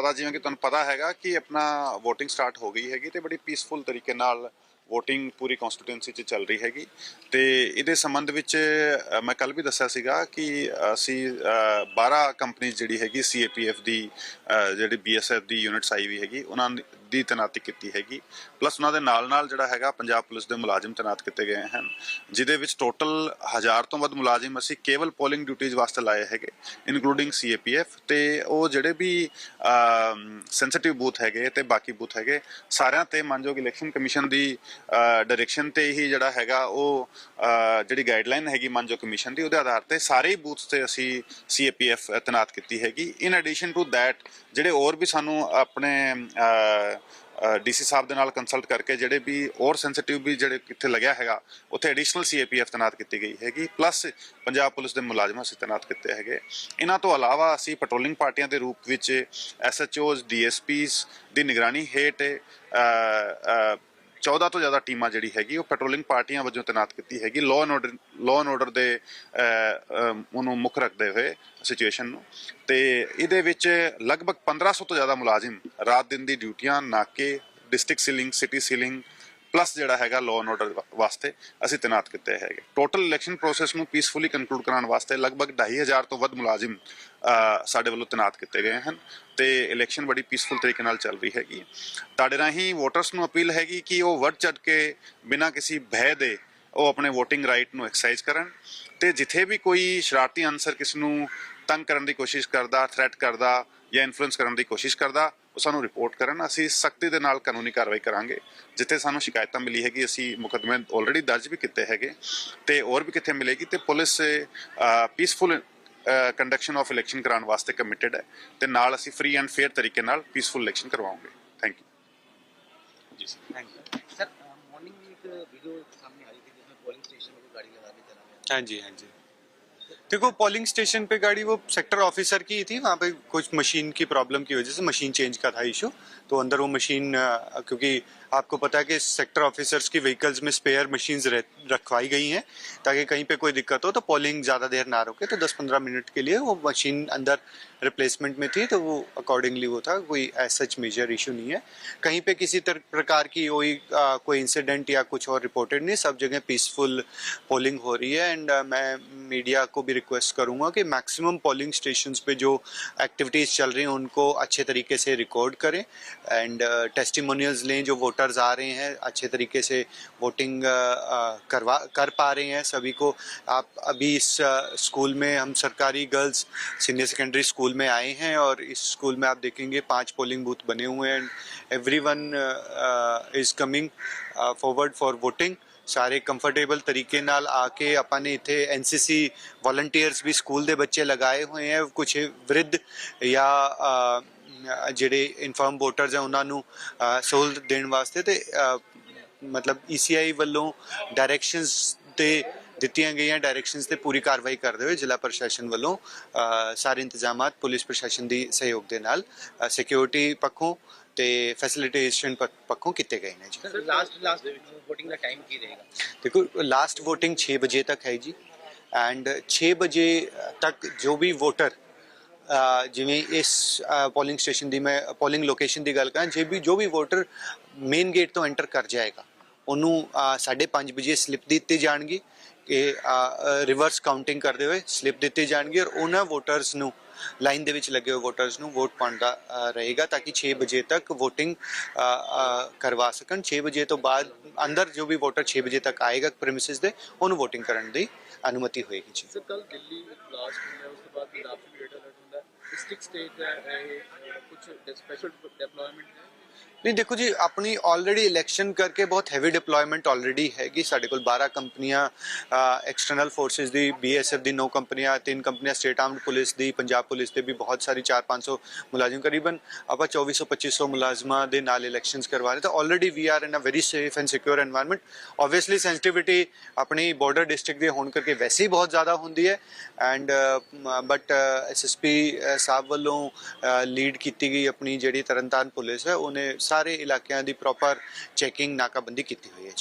ਪਤਾ ਜਿਵੇਂ ਕਿ ਤੁਹਾਨੂੰ ਪਤਾ ਹੈਗਾ ਕਿ ਆਪਣਾ VOTING ਸਟਾਰਟ ਹੋ ਗਈ ਹੈਗੀ ਤੇ ਬੜੀ ਪੀਸਫੁਲ ਤਰੀਕੇ ਨਾਲ VOTING ਪੂਰੀ ਕਨਸਟੀਟੂਐਂਸੀ 'ਚ ਚੱਲ ਰਹੀ ਹੈਗੀ। ਤੇ ਇਹਦੇ ਸੰਬੰਧ ਵਿੱਚ ਮੈਂ ਕੱਲ ਵੀ ਦੱਸਿਆ ਸੀਗਾ ਕਿ ਅਸੀਂ ਅ, 12 ਕੰਪਨੀ ਜਿਹੜੀ ਹੈਗੀ CAPF ਦੀ ਅ, ਜਿਹੜੀ BSF ਦੀ ਯੂਨਿਟਸ ਆਈ ਵੀ ਹੈਗੀ ਉਹਨਾਂ ਦੀ ਤੈਨਾਤੀ ਕੀਤੀ ਹੈਗੀ। ਪਲੱਸ ਉਹਨਾਂ ਦੇ ਨਾਲ ਨਾਲ ਜਿਹੜਾ ਹੈਗਾ ਪੰਜਾਬ ਪੁਲਿਸ ਦੇ ਮੁਲਾਜ਼ਮ ਤੈਨਾਤ ਕੀਤੇ ਗਏ ਹਨ ਜਿਦੇ ਵਿੱਚ ਟੋਟਲ ਹਜ਼ਾਰ ਤੋਂ ਵੱਧ ਮੁਲਾਜ਼ਮ ਅਸੀਂ ਕੇਵਲ ਪੋਲਿੰਗ ਡਿਊਟੀਆਂ ਵਾਸਤੇ ਲਾਏ ਹੈਗੇ ਇਨਕਲੂਡਿੰਗ CAPF ਤੇ ਉਹ ਜਿਹੜੇ ਵੀ ਸੈਂਸਿਟਿਵ ਬੂਥ ਹੈਗੇ ਤੇ ਬਾਕੀ ਬੂਥ ਹੈਗੇ, ਸਾਰਿਆਂ ਤੇ ਮਾਨਯੋਗ ਇਲੈਕਸ਼ਨ ਕਮਿਸ਼ਨ ਦੀ ਡਾਇਰੈਕਸ਼ਨ ਤੇ ਹੀ ਜਿਹੜਾ ਹੈਗਾ ਉਹ ਜਿਹੜੀ ਗਾਈਡਲਾਈਨ ਹੈਗੀ ਮਾਨਯੋਗ ਕਮਿਸ਼ਨ ਦੀ, ਉਹਦੇ ਆਧਾਰ ਤੇ ਸਾਰੇ ਹੀ ਬੂਥ ਤੇ ਅਸੀਂ CAPF ਤੈਨਾਤ ਕੀਤੀ ਹੈਗੀ। ਇਨ ਐਡੀਸ਼ਨ ਟੂ ਥੈਟ ਜਿਹੜੇ ਹੋਰ ਵੀ ਸਾਨੂੰ ਆਪਣੇ ਡੀਸੀ ਸਾਹਿਬ ਦੇ ਨਾਲ ਕੰਸਲਟ ਕਰਕੇ ਜਿਹੜੇ ਵੀ ਹੋਰ ਸੈਂਸਿਟਿਵ ਵੀ ਜਿਹੜੇ ਕਿੱਥੇ ਲੱਗਿਆ ਹੈਗਾ, ਉੱਥੇ ਐਡੀਸ਼ਨਲ ਸੀਏਪੀਐਫ ਤੈਨਾਤ ਕੀਤੀ ਗਈ ਹੈਗੀ ਪਲੱਸ ਪੰਜਾਬ ਪੁਲਿਸ ਦੇ ਮੁਲਾਜ਼ਮ ਅਸੀਂ ਤੈਨਾਤ ਕੀਤੇ ਹੈਗੇ। ਇਹਨਾਂ ਤੋਂ ਇਲਾਵਾ ਅਸੀਂ ਪੈਟਰੋਲਿੰਗ ਪਾਰਟੀਆਂ ਦੇ ਰੂਪ ਵਿੱਚ ਐਸਐਚਓਜ਼ ਡੀਐਸਪੀਸ ਦੀ ਨਿਗਰਾਨੀ ਹੇਠ 14 ਤੋਂ ਜ਼ਿਆਦਾ ਟੀਮਾਂ ਜਿਹੜੀ ਹੈਗੀ, ਉਹ ਪੈਟਰੋਲਿੰਗ ਪਾਰਟੀਆਂ ਵਜੋਂ ਤੈਨਾਤ ਕੀਤੀ ਹੈਗੀ। Law and order law and order ਦੇ ਉਹਨੂੰ ਮੁੱਖ ਰੱਖਦੇ ਹੋਏ ਸਿਚੁਏਸ਼ਨ ਨੂੰ। ਤੇ ਇਹਦੇ ਵਿੱਚ ਲਗਭਗ 1500 ਤੋਂ ਜ਼ਿਆਦਾ ਮੁਲਾਜ਼ਮ ਰਾਤ ਦਿਨ ਦੀ ਡਿਊਟੀਆਂ, ਨਾਕੇ district sealing city sealing plus ਜਿਹੜਾ ਹੈਗਾ ਲਾਅ ਐਂਡ ਆਰਡਰ ਵਾਸਤੇ ਅਸੀਂ ਤੈਨਾਤ ਕੀਤੇ ਹੈਗੇ। ਟੋਟਲ ਇਲੈਕਸ਼ਨ ਪ੍ਰੋਸੈਸ ਨੂੰ ਪੀਸਫੁਲੀ ਕੰਕਲੂਡ ਕਰਾਉਣ ਵਾਸਤੇ ਲਗਭਗ 2500 ਤੋਂ ਵੱਧ ਮੁਲਾਜ਼ਮ ਸਾਡੇ ਵੱਲੋਂ ਤੈਨਾਤ ਕੀਤੇ ਗਏ ਹਨ ਤੇ ਇਲੈਕਸ਼ਨ ਬੜੀ ਪੀਸਫੁਲ ਤਰੀਕੇ ਨਾਲ ਚੱਲ ਰਹੀ ਹੈਗੀ ਤੁਹਾਡੇ ਰਾਹੀਂ ਵੋਟਰਸ ਨੂੰ ਅਪੀਲ ਹੈਗੀ ਕਿ ਉਹ ਵੱਧ ਚੜ ਕੇ ਬਿਨਾਂ ਕਿਸੇ ਭੈ ਦੇ ਉਹ ਆਪਣੇ VOTING ਰਾਈਟ ਨੂੰ ਐਕਸਰਸਾਈਜ਼ ਕਰਨ ਤੇ ਜਿੱਥੇ ਵੀ ਕੋਈ ਸ਼ਰਾਰਤੀ ਅਨਸਰ ਕਿਸ ਨੂੰ ਤੰਗ ਕਰਨ ਦੀ ਕੋਸ਼ਿਸ਼ ਕਰਦਾ ਥ੍ਰੈਟ ਕਰਦਾ ਜਾਂ ਇਨਫਲੂਐਂਸ ਕਰਨ ਦੀ ਕੋਸ਼ਿਸ਼ ਕਰਦਾ, ਉਹ ਸਾਨੂੰ ਰਿਪੋਰਟ ਕਰਨ। ਅਸੀਂ ਸਖਤੀ ਦੇ ਨਾਲ ਕਾਨੂੰਨੀ ਕਾਰਵਾਈ ਕਰਾਂਗੇ। ਜਿੱਥੇ ਸਾਨੂੰ ਸ਼ਿਕਾਇਤਾਂ ਮਿਲੀ ਹੈਗੀ, ਅਸੀਂ ਮੁਕਦਮੇ ਆਲਰੇਡੀ ਦਰਜ ਵੀ ਕੀਤੇ ਹੈਗੇ ਤੇ ਹੋਰ ਵੀ ਕਿੱਥੇ ਮਿਲੇਗੀ ਤੇ police peaceful conduction of election ਕਰਾਉਣ ਵਾਸਤੇ ਕਮਿਟਿਡ ਹੈ ਤੇ ਨਾਲ ਅਸੀਂ ਫ੍ਰੀ ਐਂਡ ਫੇਅਰ ਤਰੀਕੇ ਨਾਲ peaceful election ਕਰਵਾਉਂਗੇ thank you ji sir thank you sir morning ਇੱਕ ਵੀਡੀਓ ਹਾਂਜੀ ਹਾਂਜੀ। देखो पोलिंग स्टेशन पे गाड़ी वो सेक्टर ऑफिसर की थी वहाँ पे कुछ मशीन की प्रॉब्लम की वजह से मशीन चेंज का था इशू तो अंदर वो मशीन क्योंकि आपको पता है कि सेक्टर ऑफिसर्स की व्हीकल्स में स्पेयर मशीन्स रखवाई गई हैं ताकि कहीं पे कोई दिक्कत हो तो पोलिंग ज़्यादा देर ना रुके तो 10-15 मिनट के लिए वो मशीन अंदर रिप्लेसमेंट में थी तो वो अकॉर्डिंगली वो था कोई एज सच मेजर इशू नहीं है। कहीं पे किसी तर, प्रकार की कोई कोई इंसिडेंट या कुछ और रिपोर्टेड नहीं सब जगह पीसफुल पोलिंग हो रही है एंड मैं मीडिया को भी रिक्वेस्ट करूँगा कि मैक्सिमम पोलिंग स्टेशन पे जो एक्टिविटीज़ चल रही हैं, उनको अच्छे तरीके से रिकॉर्ड करें एंड टेस्टिमोनियल्स लें, जो वोटर्स आ रहे हैं, अच्छे तरीके से वोटिंग करवा, कर पा रहे हैं सभी को। आप अभी इस स्कूल में हम सरकारी गर्ल्स सीनियर सेकेंडरी स्कूल में आए हैं और इस स्कूल में आप देखेंगे पाँच पोलिंग बूथ बने हुए हैं and every one is coming forward for voting ਸਾਰੇ ਕੰਫਰਟੇਬਲ ਤਰੀਕੇ ਨਾਲ ਆ ਕੇ ਆਪਾਂ ਨੇ ਇੱਥੇ ਐਨਸੀਸੀ ਵਲੰਟੀਅਰਸ ਵੀ ਸਕੂਲ ਦੇ ਬੱਚੇ ਲਗਾਏ ਹੋਏ ਹੈ ਕੁਝ ਵਿਰਧ ਜਾਂ ਜਿਹੜੇ ਇਨਫਰਮ ਵੋਟਰਸ ਹੈ ਉਹਨਾਂ ਨੂੰ ਸਹੂਲਤ ਦੇਣ ਵਾਸਤੇ ਤੇ ਅ, ਮਤਲਬ ECI ਵੱਲੋਂ ਡਾਇਰੈਕਸ਼ਨਸ ਤੇ ਦਿੱਤੀਆਂ ਗਈਆਂ ਡਾਇਰੈਕਸ਼ਨਸ ਤੇ ਪੂਰੀ ਕਾਰਵਾਈ ਕਰਦੇ ਹੋਏ ਜ਼ਿਲ੍ਹਾ ਪ੍ਰਸ਼ਾਸਨ ਵੱਲੋਂ ਸਾਰੇ ਇੰਤਜ਼ਾਮਾਤ ਪੁਲਿਸ ਪ੍ਰਸ਼ਾਸਨ ਦੀ ਸਹਿਯੋਗ ਦੇ ਨਾਲ ਸਿਕਿਉਰਿਟੀ ਪੱਖੋਂ ਤੇ ਫੈਸਿਲਿਟੇਸ਼ਨ ਪੱਖੋਂ ਕੀਤੇ ਗਏ ਨੇ ਜੀ। ਲਾਸਟ ਲਾਸਟ VOTING ਦਾ ਟਾਈਮ ਕੀ ਰਹੇਗਾ? ਦੇਖੋ ਲਾਸਟ ਵੋਟਿੰਗ 6 ਵਜੇ ਤੱਕ ਹੈ ਜੀ। ਐਂਡ 6 ਵਜੇ ਤੱਕ ਜੋ ਵੀ ਵੋਟਰ ਜਿਵੇਂ ਇਸ ਪੋਲਿੰਗ ਸਟੇਸ਼ਨ ਦੀ ਮੈਂ ਪੋਲਿੰਗ ਲੋਕੇਸ਼ਨ ਦੀ ਗੱਲ ਕਰਾਂ ਜੇ ਵੀ ਜੋ ਵੀ ਵੋਟਰ ਮੇਨ ਗੇਟ ਤੋਂ ਐਂਟਰ ਕਰ ਜਾਏਗਾ ਉਹਨੂੰ 5:30 ਵਜੇ ਸਲਿੱਪ ਦਿੱਤੀ ਜਾਣਗੀ। ਕਿ ਰਿਵਰਸ ਕਾਊਂਟਿੰਗ ਕਰਦੇ ਹੋਏ ਸਲਿੱਪ ਦਿੱਤੀ ਜਾਣਗੀ ਔਰ ਉਹਨਾਂ ਵੋਟਰਸ ਨੂੰ ਲਾਈਨ ਦੇ ਵਿੱਚ ਲੱਗੇ ਹੋਏ ਵੋਟਰਸ ਨੂੰ ਵੋਟ ਪਾਉਣ ਦਾ ਰਹੇਗਾ ਤਾਂ ਕਿ 6 ਵਜੇ ਤੱਕ VOTING ਕਰਵਾ ਸਕਣ। 6 ਵਜੇ ਤੋਂ ਬਾਅਦ ਅੰਦਰ ਜੋ ਵੀ ਵੋਟਰ 6 ਵਜੇ ਤੱਕ ਆਏਗਾ ਪ੍ਰੈਮਿਸਿਸ ਦੇ, ਉਹਨੂੰ VOTING ਕਰਨ ਦੀ ਅਨੁਮਤੀ ਹੋਏਗੀ ਜੀ। ਸਰ ਕੱਲ ਦਿੱਲੀ ਬਲਾਸਟ ਹੁੰਦਾ ਉਸ ਤੋਂ ਬਾਅਦ ਪੰਜਾਬ 'ਚ ਵੀ ਰੇਡ ਅਲਰਟ ਹੁੰਦਾ ਡਿਸਟ੍ਰਿਕਟ ਸਟੇਟ ਹੈ, ਇਹ ਕੁਝ ਸਪੈਸ਼ਲ ਡਿਪਲੋਇਮੈਂਟ ਹੈ। ਨਹੀਂ, ਦੇਖੋ ਜੀ, ਆਪਣੀ ਆਲਰੇਡੀ ਇਲੈਕਸ਼ਨ ਕਰਕੇ ਬਹੁਤ ਹੈਵੀ ਡਿਪਲੋਇਮੈਂਟ ਆਲਰੇਡੀ ਹੈਗੀ ਸਾਡੇ ਕੋਲ। 12 ਕੰਪਨੀਆਂ ਐਕਸਟਰਨਲ ਫੋਰਸਸ ਦੀ ਬੀਐਸਐਫ ਦੀ 9 ਕੰਪਨੀਆਂ, ਤਿੰਨ ਕੰਪਨੀਆਂ ਸਟੇਟ ਆਰਮਡ ਪੁਲਿਸ ਦੀ, ਪੰਜਾਬ ਪੁਲਿਸ ਦੇ ਵੀ ਬਹੁਤ ਸਾਰੀ 4-500 ਮੁਲਾਜ਼ਮ, ਕਰੀਬਨ ਆਪਾਂ 2400-2500 ਮੁਲਾਜ਼ਮਾਂ ਦੇ ਨਾਲ ਇਲੈਕਸ਼ਨਸ ਕਰਵਾ ਰਹੇ। ਤਾਂ already we are in a very safe and secure environment obviously sensitivity ਆਪਣੀ ਬਾਰਡਰ ਡਿਸਟ੍ਰਿਕਟ ਦੇ ਹੋਣ ਕਰਕੇ ਵੈਸੇ ਹੀ ਬਹੁਤ ਜ਼ਿਆਦਾ ਹੁੰਦੀ ਹੈ। ਐਂਡ ਬਟ ਐਸਐਸਪੀ ਸਾਹਿਬ ਵੱਲੋਂ ਲੀਡ ਕੀਤੀ ਗਈ ਆਪਣੀ ਜਿਹੜੀ ਤਰਨਤਾਰਨ ਪੁਲਿਸ ਹੈ, ਉਹਨੇ ਸਾਰੇ ਇਲਾਕਿਆਂ ਦੀ ਪ੍ਰੋਪਰ ਚੈਕਿੰਗ ਨਾਕਾਬੰਦੀ ਕੀਤੀ ਹੋਈ ਹੈ ਜੀ।